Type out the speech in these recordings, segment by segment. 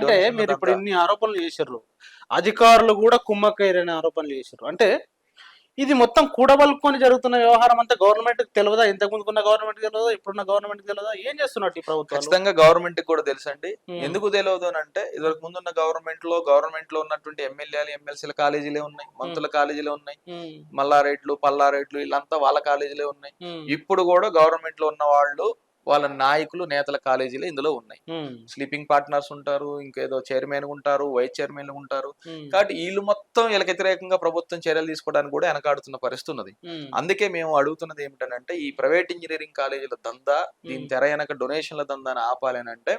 అంటే మీరు ఇప్పుడు. ఇన్ని ఆరోపణలు చేశారు అధికారులు కూడా కుమ్మక్కయ్యారని ఆరోపణలు చేశారు అంటే ఇది మొత్తం కూడబలుకొని జరుగుతున్న వ్యవహారం అంతా గవర్నమెంట్ తెలియదా ఇంతకు ముందుకున్న గవర్నమెంట్ తెలియదా ఇప్పుడున్న గవర్నమెంట్ తెలియదా ఏం చేస్తున్నట్టు ఈ ప్రభుత్వం ఖచ్చితంగా గవర్నమెంట్కి కూడా తెలుసండి. ఎందుకు తెలియదు అని అంటే ఇదివరకు ముందున్న గవర్నమెంట్లో గవర్నమెంట్లో ఉన్నటువంటి ఎమ్మెల్యేలు ఎమ్మెల్సీల కాలేజీలే ఉన్నాయి. మంత్రుల కాలేజీలే ఉన్నాయి. మల్లారెడ్లు పల్లారెడ్లు వీళ్ళంతా వాళ్ళ కాలేజీలే ఉన్నాయి. ఇప్పుడు కూడా గవర్నమెంట్లో ఉన్న వాళ్ళు వాళ్ళ నాయకులు నేతల కాలేజీలే ఇందులో ఉన్నాయి. స్లీపింగ్ పార్ట్నర్స్ ఉంటారు ఇంకేదో చైర్మన్ ఉంటారు వైస్ చైర్మన్లు ఉంటారు. కాబట్టి వీళ్ళు మొత్తం వీళ్ళకి వ్యతిరేకంగా ప్రభుత్వం చర్యలు తీసుకోవడానికి కూడా వెనకాడుతున్న పరిస్థితి ఉన్నది. అందుకే మేము అడుగుతున్నది ఏమిటంటే ఈ ప్రైవేట్ ఇంజనీరింగ్ కాలేజీల దందా దీని తెర వెనక డొనేషన్ల దందాని ఆపాలని అంటే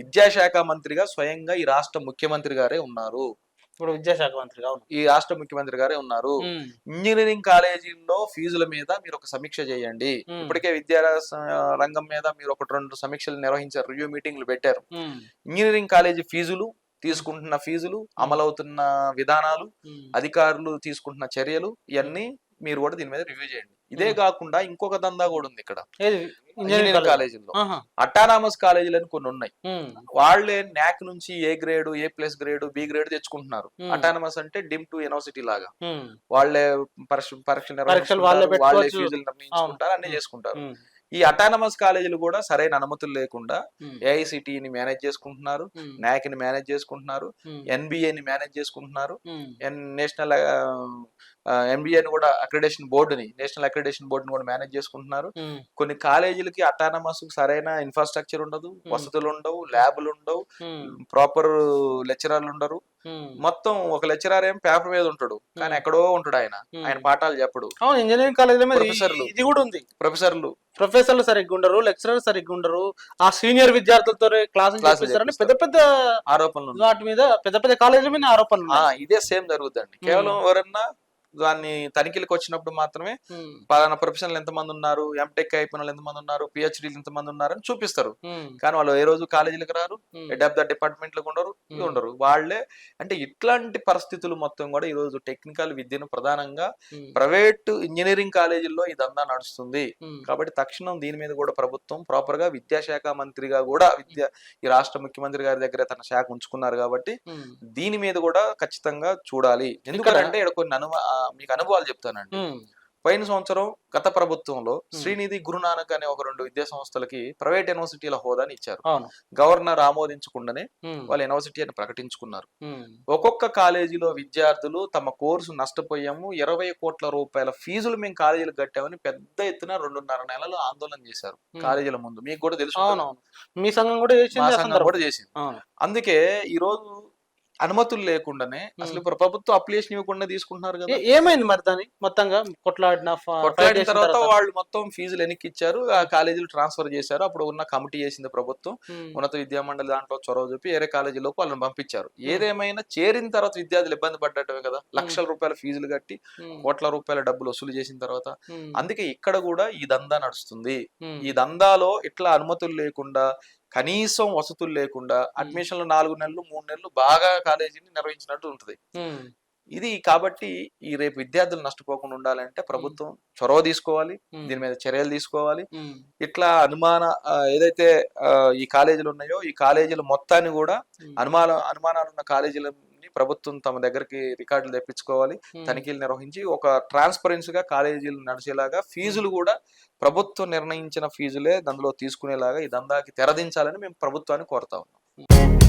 విద్యాశాఖ మంత్రిగా స్వయంగా ఈ రాష్ట్ర ముఖ్యమంత్రి గారే ఉన్నారు. ఇప్పుడు విద్యాశాఖ మంత్రి అవును. ఈ రాష్ట్ర ముఖ్యమంత్రి గారే ఉన్నారు. ఇంజనీరింగ్ కాలేజీల్లో ఫీజుల మీద మీరు ఒక సమీక్ష చేయండి. ఇప్పటికే విద్యా రంగం మీద మీరు ఒకటి రెండు సమీక్షలు నిర్వహించారు రివ్యూ మీటింగ్లు పెట్టారు. ఇంజనీరింగ్ కాలేజీ ఫీజులు తీసుకుంటున్న ఫీజులు అమలవుతున్న విధానాలు అధికారులు తీసుకుంటున్న చర్యలు ఇవన్నీ మీరు కూడా దీని మీద రివ్యూ చేయండి. ఇదే. కాకుండా ఇంకొక దందా కూడా ఉంది ఇక్కడ. ఇంజనీరింగ్ కాలేజీల్లో. అటానామస్ కాలేజీలు అని కొన్ని ఉన్నాయి. వాళ్ళే న్యాక్ నుంచి A grade A plus grade B grade తెచ్చుకుంటున్నారు. అటానమస్ అంటే డిమ్ టు యూనివర్సిటీ లాగా. వాళ్ళే పరీక్ష వాళ్ళే. ఫీజులు నిర్ణయించుకుంటారు అన్ని. చేసుకుంటారు. ఈ అటానమస్ కాలేజీలు కూడా సరైన అనుమతులు లేకుండా ఏఐసిటిని మేనేజ్ చేసుకుంటున్నారు NAC ని మేనేజ్ చేసుకుంటున్నారు ఎన్బిఏ ని మేనేజ్ చేసుకుంటున్నారు నేషనల్ ఎన్బిఏని కూడా అక్రిడేషన్ బోర్డుని నేషనల్ అక్రిడేషన్ బోర్డుని కూడా మేనేజ్ చేసుకుంటున్నారు. కొన్ని కాలేజీలకి అటానమస్ సరైన ఇన్ఫ్రాస్ట్రక్చర్ ఉండదు వసతులు ఉండవు ల్యాబులు ఉండవు ప్రాపర్ లెక్చరర్లు ఉండరు. మొత్తం ఒక లెక్చరర్ ఏం పేపర్ మీద ఉంటాడు కానీ ఎక్కడో ఉంటాడు ఆయన. ఆయన పాఠాలు చెప్పడు. ఇంజనీరింగ్ ఈ- ప్రొఫెసర్లు. ఇది కూడా ఉంది. ప్రొఫెసర్లు ప్రొఫెసర్లు సరిగ్గా ఉండరు లెక్చరర్ సరిగ్గా ఉండరు. ఆ సీనియర్ విద్యార్థులతో చెప్పిస్తారని పెద్ద పెద్ద ఆరోపణలు. వాటి మీద పెద్ద పెద్ద కాలేజీల మీద ఆరోపణలు. ఇదే సేమ్ జరుగుతుందండి కేవలం ఎవరన్నా దాన్ని తనిఖీలకు వచ్చినప్పుడు మాత్రమే పలానా ప్రొఫెషనల్ ఎంతమంది ఉన్నారు ఎంటెక్ అయిపోయిన వాళ్ళు ఎంతమంది ఉన్నారు పిహెచ్డీలు ఎంతమంది ఉన్నారు అని చూపిస్తారు. కానీ వాళ్ళు ఏ రోజు కాలేజీలకు రారు హెడ్ ఆఫ్ ద డిపార్ట్మెంట్లకు ఉండరు. ఉండరు. వాళ్ళే అంటే ఇట్లాంటి పరిస్థితులు మొత్తం కూడా ఈ రోజు టెక్నికల్ విద్యను ప్రధానంగా ప్రైవేట్ ఇంజనీరింగ్ కాలేజీల్లో ఇదంతా నడుస్తుంది. కాబట్టి తక్షణం దీని మీద కూడా ప్రభుత్వం ప్రాపర్గా విద్యాశాఖ మంత్రిగా కూడా విద్య ఈ రాష్ట్ర ముఖ్యమంత్రి గారి దగ్గర తన శాఖ ఉంచుకున్నారు కాబట్టి దీని మీద కూడా ఖచ్చితంగా చూడాలి. ఎందుకంటే ఇక్కడ కొన్ని ఆ, మీకు అనుభవాలు చెప్తానండి. పోయిన సంవత్సరం గత ప్రభుత్వంలో శ్రీనిధి గురునానక్ అనే ఒక రెండు విద్యా సంస్థలకి ప్రైవేట్ యూనివర్సిటీల హోదాని ఇచ్చారు. గవర్నర్ ఆమోదించకుండానే వాళ్ళ యూనివర్సిటీ అని ప్రకటించుకున్నారు. ఒక్కొక్క కాలేజీలో విద్యార్థులు తమ కోర్సు నష్టపోయాము ఇరవై కోట్ల రూపాయల ఫీజులు మేము కాలేజీలు కట్టామని పెద్ద ఎత్తున రెండున్నర నెలలు ఆందోళన చేశారు. కాలేజీల ముందు. మీకు కూడా తెలుసు మీ సంఘం కూడా. కూడా చేసింది. అందుకే ఈ రోజు అనుమతులు లేకుండానే అసలు ఇప్పుడు ప్రభుత్వం అప్లికేషన్ ఇవ్వకుండా తీసుకుంటున్నారు కదా. ఏమైంది మరి దాని? మొత్తంగా కొట్లాడిన కొట్లాడిన తర్వాత? వాళ్ళు మొత్తం ఫీజులు వెనక్కి ఇచ్చారు ఆ కాలేజీలు ట్రాన్స్ఫర్ చేశారు. అప్పుడు ఉన్న కమిటీ చేసింది ప్రభుత్వం. ఉన్నత విద్యా మండలి దాంట్లో చొరవ చూపి వేరే కాలేజీలోకి వాళ్ళని పంపించారు. ఏదేమైనా చేరిన తర్వాత విద్యార్థులు ఇబ్బంది పడ్డటమే కదా. లక్షల రూపాయల ఫీజులు కట్టి కోట్ల రూపాయల డబ్బులు వసూలు చేసిన తర్వాత అందుకే ఇక్కడ కూడా ఈ దందా నడుస్తుంది. ఈ దందాలో ఇట్లా అనుమతులు లేకుండా కనీసం వసతులు లేకుండా అడ్మిషన్లు నాలుగు నెలలు మూడు నెలలు బాగా కాలేజీని నిర్వహించినట్టు ఉంటుంది. ఇది కాబట్టి ఈ రేపు విద్యార్థులు నష్టపోకుండా ఉండాలంటే ప్రభుత్వం చొరవ తీసుకోవాలి దీని మీద చర్యలు తీసుకోవాలి. ఇట్లా అనుమాన ఏదైతే ఈ కాలేజీలు ఉన్నాయో ఈ కాలేజీల మొత్తాన్ని కూడా అనుమాన అనుమానాలు ఉన్న కాలేజీలని ప్రభుత్వం తమ దగ్గరికి రికార్డులు తెప్పించుకోవాలి తనిఖీలు నిర్వహించి ఒక ట్రాన్స్పరెన్సీగా కాలేజీలు నడిచేలాగా ఫీజులు కూడా ప్రభుత్వం నిర్ణయించిన ఫీజులే అందులో తీసుకునేలాగా ఈ దందాకి తెరదించాలని మేము ప్రభుత్వాన్ని కోరుతా ఉన్నాం.